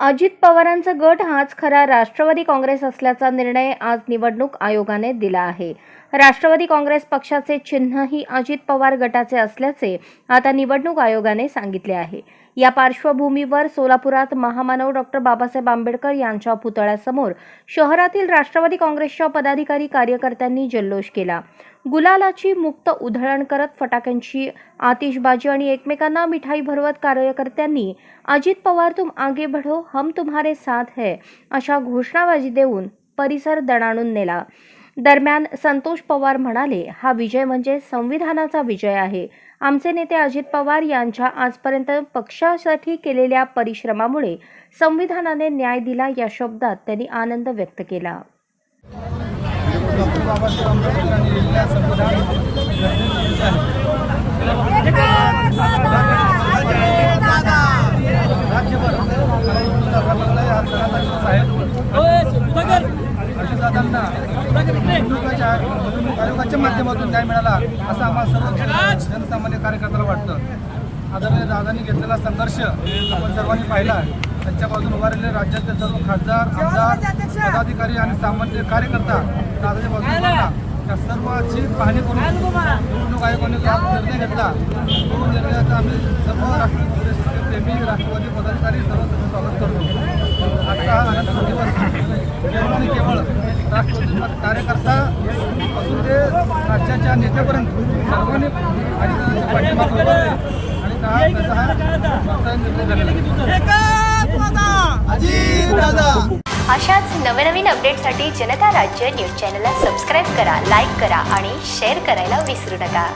अजित पवारांचा गट हाच खरा राष्ट्रवादी काँग्रेस असल्याचा निर्णय आज निवडणूक आयोगाने दिला आहे. राष्ट्रवादी काँग्रेस पक्षाचे चिन्हही अजित पवार गटाचे असल्याचे आता निवडणूक आयोगाने सांगितले आहे. या पार्श्वभूमीवर सोलापुरात महामानव डॉक्टर बाबासाहेब आंबेडकर यांच्या पुतळ्यासमोर शहरातील राष्ट्रवादी काँग्रेसच्या पदाधिकारी कार्यकर्त्यांनी जल्लोष केला. गुलालाची मुक्त उधळण करत फटाक्यांची आतिषबाजी आणि एकमेकांना मिठाई भरवत कार्यकर्त्यांनी अजित पवार तुम आगे बढ़ो हम तुम्हारे साथ है अशा घोषणाबाजी देऊन परिसर दणाणून नेला. दरम्यान संतोष पवार म्हणाले हा विजय म्हणजे संविधानाचा विजय आहे. आमचे नेते अजित पवार यांच्या आजपर्यंत पक्षासाठी केलेल्या परिश्रमामुळे संविधानाने न्याय दिला या शब्दात त्यांनी आनंद व्यक्त केला डॉक्टर बाबासाहेब आंबेडकर यांनी लिहिलेल्या संविधान गरजेचं आहे. राज्यभर लागलाय हा सणाचा दिवस आहे अजितदादांना निवडणुकाच्या आयोगाच्या माध्यमातून न्याय मिळाला असं आम्हाला सर्व जनसामान्य कार्यकर्त्याला वाटतं. आदरणीय दादांनी घेतलेला संघर्ष आपण सर्वांनी पाहिला त्यांच्या बाजून उभारलेले राज्यातले सर्व खासदार आमदार पदाधिकारी आणि सामान्य कार्यकर्ता दादाच्या बाजूने त्या सर्वांची पाहणी करून निवडणूक आयोगाने जो निर्णय घेतला तो निर्णयाचा आम्ही सर्व राष्ट्रवादी प्रेमी राष्ट्रवादी पदाधिकारी सर्व स्वागत करतो. आजचा हा आनंदाचा दिवस केवळ आणि केवळ कार्यकर्ता पासून ते राज्याच्या नेत्यापर्यंत सर्वांनी आणि अशाच नवनवीन अपडेटसाठी जनता राज्य न्यूज चॅनलला सबस्क्राईब करा लाईक करा आणि शेअर करायला विसरू नका.